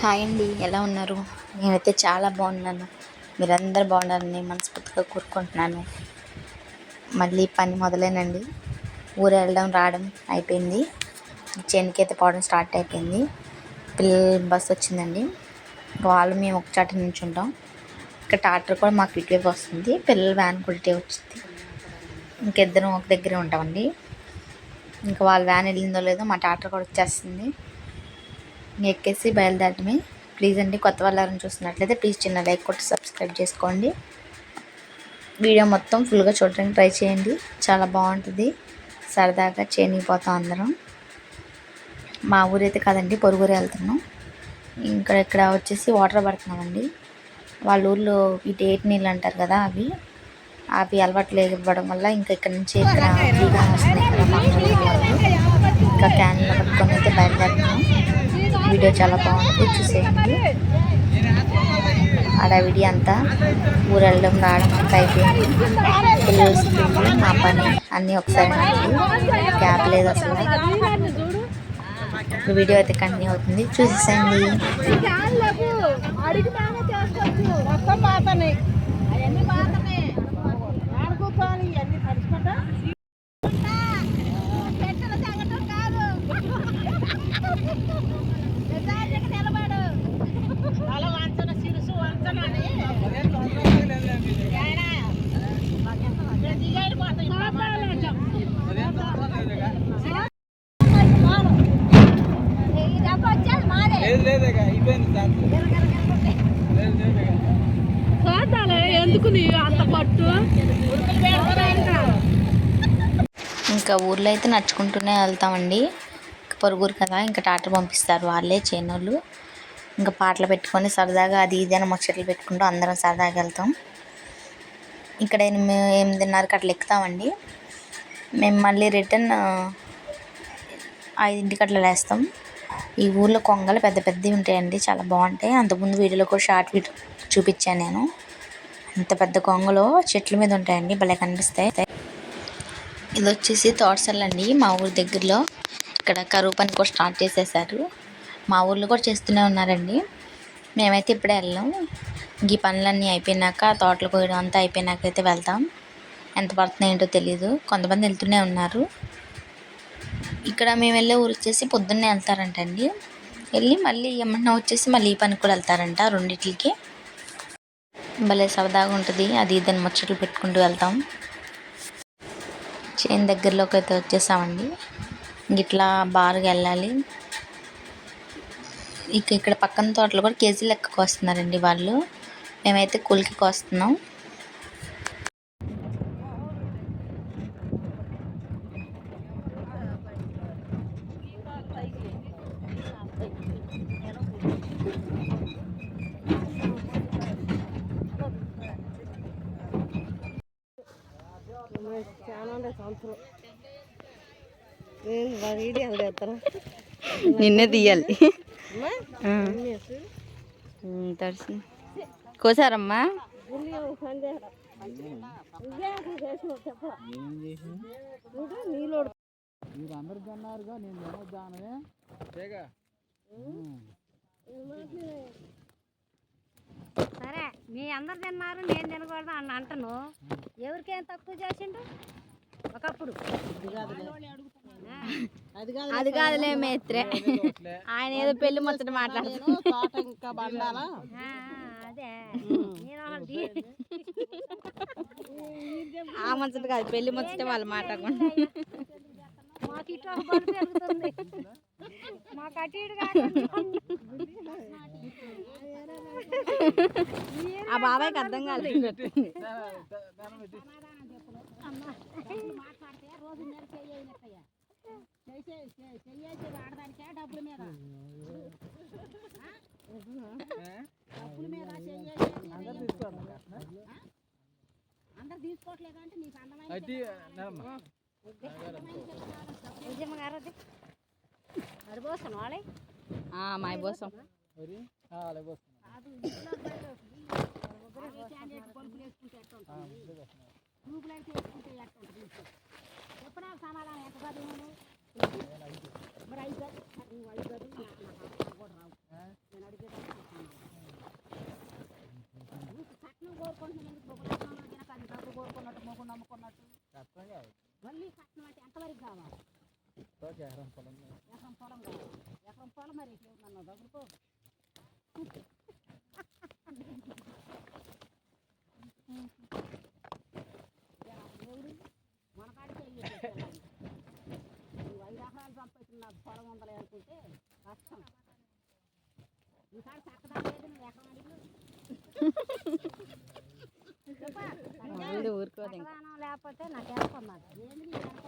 Hi అండి ఎలా ఉన్నారు? నేనైతే చాలా బాగున్నాను. మీరందరూ బాగున్నారని మనస్ఫూర్తిగా కోరుకుంటున్నాను. మళ్ళీ పని మొదలేనండి. ఊరు వెళ్ళడం రావడం అయిపోయింది. చేనుకి అయితే పోవడం స్టార్ట్ అయిపోయింది. పిల్లల బస్ వచ్చిందండి. వాళ్ళు మేము ఒక చాట నుంచి ఉంటాం ఇక్కడ ట్రాక్టర్ కూడా మాకు ఇటువైపు వస్తుంది. పిల్లల వ్యాన్ కూడా వచ్చింది. ఇంకిద్దరం ఒక దగ్గరే ఉంటామండి. ఇంకా వాళ్ళ వ్యాన్ వెళ్ళిందో లేదో మా ట్రాక్టర్ కూడా వచ్చేస్తుంది. ఎక్కేసి బయలుదేరడమే ప్లీజ్ అండి కొత్త వాళ్ళని చూస్తున్నట్లయితే ప్లీజ్ చిన్న లైక్ కొట్టి సబ్స్క్రైబ్ చేసుకోండి. వీడియో మొత్తం ఫుల్గా చూడడానికి ట్రై చేయండి. చాలా బాగుంటుంది. సరదాగా చేయనిపోతాం అందరం. మా ఊరైతే కాదండి పొరుగురు వెళ్తున్నాం. ఇక్కడ ఇక్కడ వచ్చేసి వాటర్ పడుతున్నామండి. వాళ్ళ ఊర్లో ఇటు ఏటి నీళ్ళు అంటారు కదా అవి. అవి అలవాటు లేకపోవడం వల్ల ఇంకా ఇక్కడ నుంచి ఇక్కడ ఫ్రీగా వస్తున్నాయి ఇంకా క్యాన్లో పట్టుకొని అయితే బయలుదేరుతున్నాం. వీడియో చాలా బాగుంది చూసేయండి. అడవిడి అంతా ఊరు వెళ్ళడం రావడం అంతా అయిపోయింది. పిల్లలు స్కూల్ మా పని అన్నీ ఒకసారి గ్యాప్ లేదు అసలు. వీడియో అయితే కంటిన్యూ అవుతుంది. చూసేసండి అడిగి బాగా చేసుకోవచ్చు మొత్తం అవన్నీ ఎందుకు నీ అంత పట్టు ఇంకా ఊర్లో అయితే నడుచుకుంటూనే వెళ్తామండి. పొరుగురు కదా ఇంకా టాటర్ పంపిస్తారు వాళ్ళే చేనోళ్ళు. ఇంకా పాటలు పెట్టుకొని సరదాగా అది ఇది అని ముచ్చట్లు పెట్టుకుంటూ అందరం సరదాగా వెళ్తాం. ఇక్కడ ఎనిమిదిన్నరకి అట్లా ఎక్కుతామండి. మేము మళ్ళీ రిటర్న్ ఐదింటికి అట్లా లేస్తాం ఈ ఊర్లో కొంగలు పెద్ద పెద్దవి ఉంటాయండి చాలా బాగుంటాయి. అంతకుముందు వీడియోలో కూడా షార్ట్ వీడియో చూపించాను నేను. అంత పెద్ద కొంగలు చెట్ల మీద ఉంటాయండి భలే కనిపిస్తాయి. ఇది వచ్చేసి తోటసల్ అండి. మా ఊరి దగ్గరలో ఇక్కడ కరువు పని కూడా స్టార్ట్ చేసేసారు. మా ఊర్లో కూడా చేస్తూనే ఉన్నారండి. మేమైతే ఇప్పుడే వెళ్ళాం. ఈ పనులన్నీ అయిపోయినాక తోటలు కోయడం అంతా అయిపోయినాక అయితే వెళ్తాం. ఎంత పడుతుందో ఏంటో తెలియదు కొంతమంది వెళ్తూనే ఉన్నారు. ఇక్కడ మేము వెళ్ళే ఊరు వచ్చేసి పొద్దున్నే వెళ్తారంటండి. వెళ్ళి మళ్ళీ ఏమన్నా వచ్చేసి మళ్ళీ ఈ పనికి కూడా వెళ్తారంట రెండిట్లకి. భలే సరదాగా ఉంటుంది. అది ఇదని ముచ్చట్లు పెట్టుకుంటూ వెళ్తాం. చేను దగ్గరలోకి అయితే వచ్చేసామండి. ఇట్లా బారుగా వెళ్ళాలి. ఇక ఇక్కడ పక్కన తోటలు కూడా కేజీ లెక్కకు వస్తున్నారండి వాళ్ళు. మేమైతే కూలికి కోస్తున్నాం. నిన్నే తీయాలి. తడిసి. కోసారమ్మా? మీరు అందరికి అన్నారుగా నేను తినొద్దాననే తేగా సరే మీ అందరు తిన్నారు నేను తినకూడదు అని అంటను ఎవరికేం తక్కువ చేసిండు? ఒకప్పుడు. అది కాదులే మేత్రే. ఆయన ఏదో పెళ్ళి ముచ్చట బండాలా? ఆ, అదే. ముచ్చట కాదు పెళ్ళి ముచ్చట వాళ్ళు మాట్లాడుకుంటారు మాకు ఇటు ఒక బల్బు పెరుగుతుంది మాకు అటు ఇటు ఆ బాబాయ్కి అర్థం కాలేదు మాట్లాడితే రోజు మీద చెయ్యనక్కయ్య చెయ్యేసి ఆడదానికే డబ్బుల మీద డబ్బుల మీద చెయ్యేసి అందరు తీసుకోవట్లేదు అంటే నీకు అందమైన అది పోసాను వాళ్ళే మా పోసాం చెప్పడా సమాధానం ఎంత చదివాను మరి? ఐదు నువ్వు ఐదు కోరుకున్నట్టు మొగ్గు నమ్ముకున్నట్టు మళ్ళీ కట్నం అంటే ఎంతవరకు కావాలి? ఎకరం పొలం ఎకరం పొలం కావాలి. ఎకరం పొలం మరి నన్ను దగ్గరకు మన కాడికి. నువ్వు ఐదు ఎకరాలు సంపాదించిన నాకు పొలం ఉందలే అనుకుంటే కష్టం. ఈ కాడ చక్కదా లేదు నువ్వు ఎకరం అడిగి చక్కదానం లేకపోతే నాకు ఎనుకున్నది ఏంది నీకు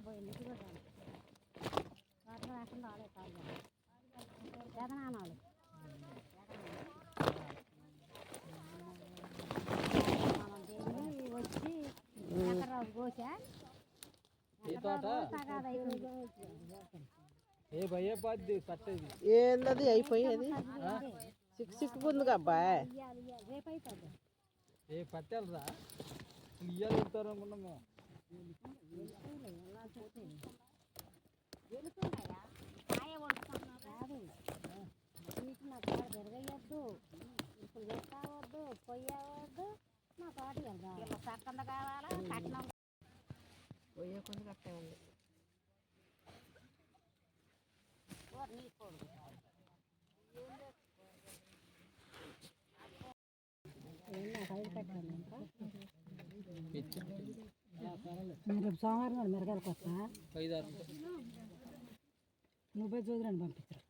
కాదుగా పోయింది ఇటు కూడా వాటర్ రాకుండా రాలే కాదుగా జగనానాలు వచ్చి ఎకరావు కోసా ఏ తోట తగాద అయిపోయింది ఏ భయ్యే బాధ్యత కట్టేది ఏందది అయిపోయేది సిక్కు సిక్కుకుందిగా అబ్బాయ్ ఇయ్యాలి ఇయ్యాలి రేపు అవుతుంది ఏ పట్టాలరా ఇయ్యాలి వెళ్తారు అనుకున్నాము వెళుతున్నాయా కాయ వండుకుంటున్నా కాదు నీకు నా కాడ పెరగయ్యొద్దు ఇప్పుడు పెట్టవద్దు పొయ్యవద్దు నా తోట ఇలా చక్కంద కావాలా కట్నం పోయకుండా కట్టే ఉంది నీ కొడుకు రేపు సోమవారం నాడు మిరగాయలకు వస్తా ఐదు ఆరు పంపిస్తారు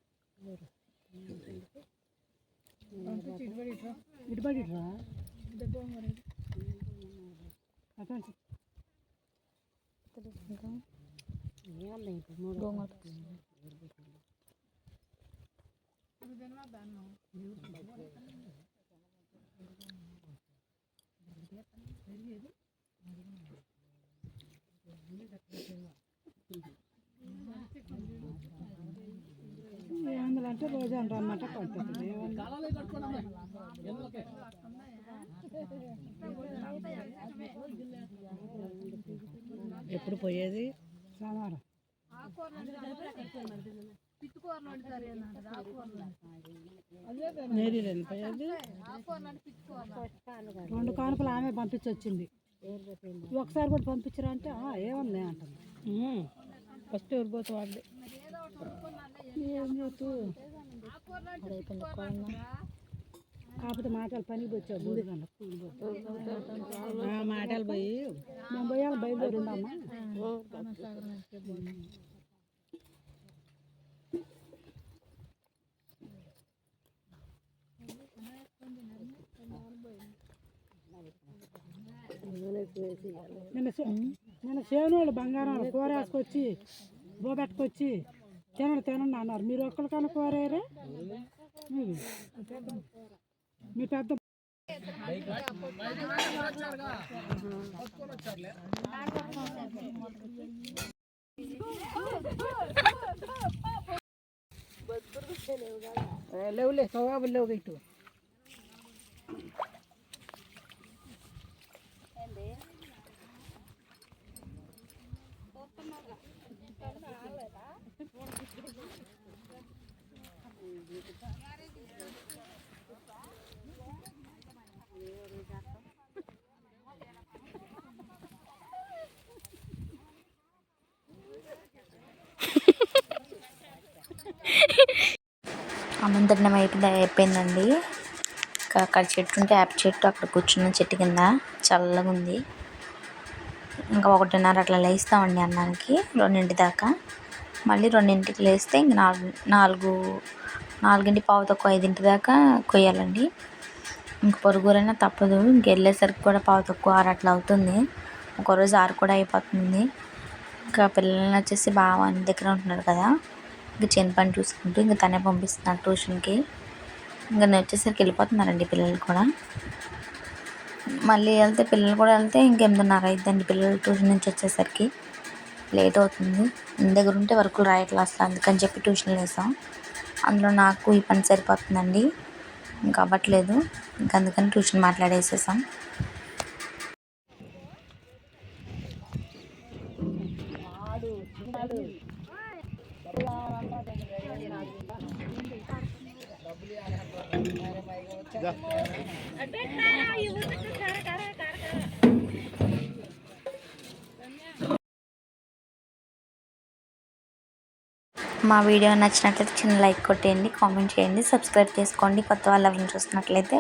ఇటుబడి రా ఏమన్నా ఇప్పుడు మూడు ఏమందంటే రోజు అంటారన్నమాట పడుతుంది. ఎప్పుడు పోయేది? సోమవారం. పోయేది? రెండు కానుకలు ఆమె పంపించొచ్చింది. ఒకసారి కూడా పంపించరా అంటే "ఆ, ఏముంది అంటుంది. ఫస్ట్ ఎవరు పోతే వాళ్ళే. ఏం చేస్తూ? కాకపోతే మాటలు పనికి వచ్చావు మాటలు పోయి. మేము పోయాలి బయలుదేరిందమ్మా నిన్న చేను వాళ్ళు బంగారం కూరేసుకొచ్చి బోబెట్టుకొచ్చి తినండి తినండి అన్నారు. మీరు ఒక్కరికన్నా కోరారే? మీ పెద్ద లేవులే సవాబులు లేవు ఇటు. అమంతరణం అయిపోయింది అయిపోయిందండి. అక్కడ చెట్టు ఉంటే యాప్ చెట్టు అక్కడ కూర్చున్న చెట్టు కింద చల్లగా ఉంది. ఇంకా ఒకటిన్నర అట్లా లేస్తామండి అన్నానికి రెండింటి దాకా. మళ్ళీ రెండింటికి లేస్తే ఇంక నాలుగు నాలుగు నాలుగింటి పావు తక్కువ ఐదింటి దాకా కొయ్యాలండి. ఇంక పొరుగురైనా తప్పదు. ఇంక వెళ్ళేసరికి కూడా పావు తక్కువ ఆరు అట్లా అవుతుంది. ఒకరోజు ఆరు కూడా అయిపోతుంది. ఇంకా పిల్లల్ని వచ్చేసి బావ అన్ని దగ్గర ఉంటున్నాడు కదా ఇంక చిన్న పని చూసుకుంటూ ఇంకా తనే పంపిస్తున్నాడు ట్యూషన్కి. ఇంకా నేను వచ్చేసరికి వెళ్ళిపోతున్నారండి పిల్లలు కూడా. మళ్ళీ వెళ్తే పిల్లలు కూడా వెళ్తే ఇంకెనిమిదిన్నర అయిద్దండి. పిల్లలు ట్యూషన్ నుంచి వచ్చేసరికి లేట్ అవుతుంది. ఇంటి దగ్గర ఉంటే వర్కులు రాయట్లేదు అసలు అందుకని చెప్పి ట్యూషన్ వేసాం అందులో నాకు ఈ పని సరిపోతుందండి. ఇంకా అవ్వట్లేదు. ఇంకా అందుకని ట్యూషన్ మాట్లాడేసేసాం. మా వీడియో నచ్చినట్లయితే చిన్న లైక్ కొట్టేయండి కామెంట్ చేయండి సబ్స్క్రైబ్ చేసుకోండి. కొత్త వాళ్ళు అవన్నీ చూసినట్లయితే